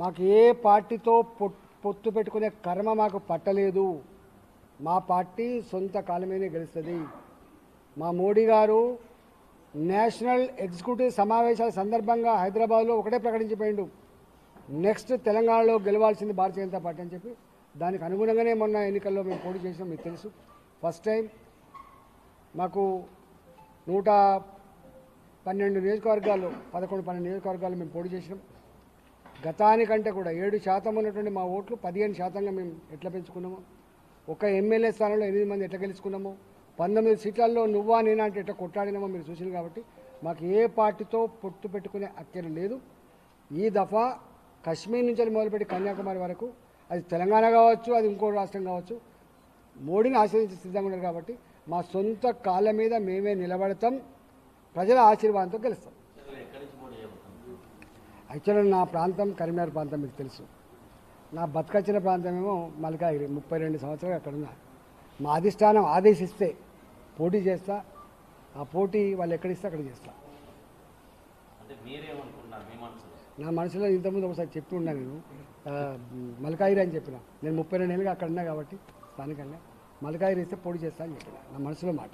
మాకు ఏ పార్టీతో పొత్తు పెట్టుకునే కర్మ మాకు పట్టలేదు. మా పార్టీ సొంత కాలమేనే గెలుస్తుంది. మా మోడీ గారు నేషనల్ ఎగ్జిక్యూటివ్ సమావేశాల సందర్భంగా హైదరాబాద్లో ఒకటే ప్రకటించిపోయిండు. నెక్స్ట్ తెలంగాణలో గెలవాల్సింది భారతీయ జనతా పార్టీ అని చెప్పి. దానికి అనుగుణంగానే మొన్న ఎన్నికల్లో మేము పోటీ చేసాం మీకు తెలుసు. ఫస్ట్ టైం మాకు నూట పన్నెండు నియోజకవర్గాలు పదకొండు పన్నెండు నియోజకవర్గాలు మేము పోటీ చేసినాం. గతానికంటే కూడా ఏడు శాతం ఉన్నటువంటి మా ఓట్లు పదిహేను శాతంగా మేము ఎట్లా పెంచుకున్నాము ఒక ఎమ్మెల్యే స్థానంలో ఎనిమిది మంది ఎట్లా గెలుచుకున్నాము పంతొమ్మిది సీట్లలో నువ్వా నేనా అంటే ఎట్లా కొట్టాడినామో మీరు చూసింది కాబట్టి మాకు ఏ పార్టీతో పొత్తు పెట్టుకునే అక్కర లేదు. ఈ దఫా కశ్మీర్ నుంచి మొదలుపెట్టి కన్యాకుమారి వరకు అది తెలంగాణ కావచ్చు అది ఇంకో రాష్ట్రం కావచ్చు మోడీని ఆశ్రయించే సిద్ధంగా ఉన్నారు కాబట్టి మా సొంత కాళ్ళ మీద మేమే నిలబడతాం ప్రజల ఆశీర్వాదంతో గెలుస్తాం. యాక్చువల్గా నా ప్రాంతం కరీంనగర్ ప్రాంతం మీకు తెలుసు. నా బతకచ్చిన ప్రాంతం ఏమో మల్కాగిరి. ముప్పై రెండు సంవత్సరాలు అక్కడ ఉన్నా. మా అధిష్టానం ఆదేశిస్తే పోటీ చేస్తా. ఆ పోటీ వాళ్ళు ఎక్కడిస్తే అక్కడ చేస్తా. నా మనసులో ఇంతకుముందు ఒకసారి చెప్పి ఉన్నా నేను. ఆ, మల్కాగిరి అని చెప్పిన. నేను ముప్పై రెండు ఏళ్ళుగా అక్కడ ఉన్నా కాబట్టి స్థానికంగా. మల్కాగిరి ఇస్తే పోటీ చేస్తా అని చెప్పిన. నా మనసులో మాట.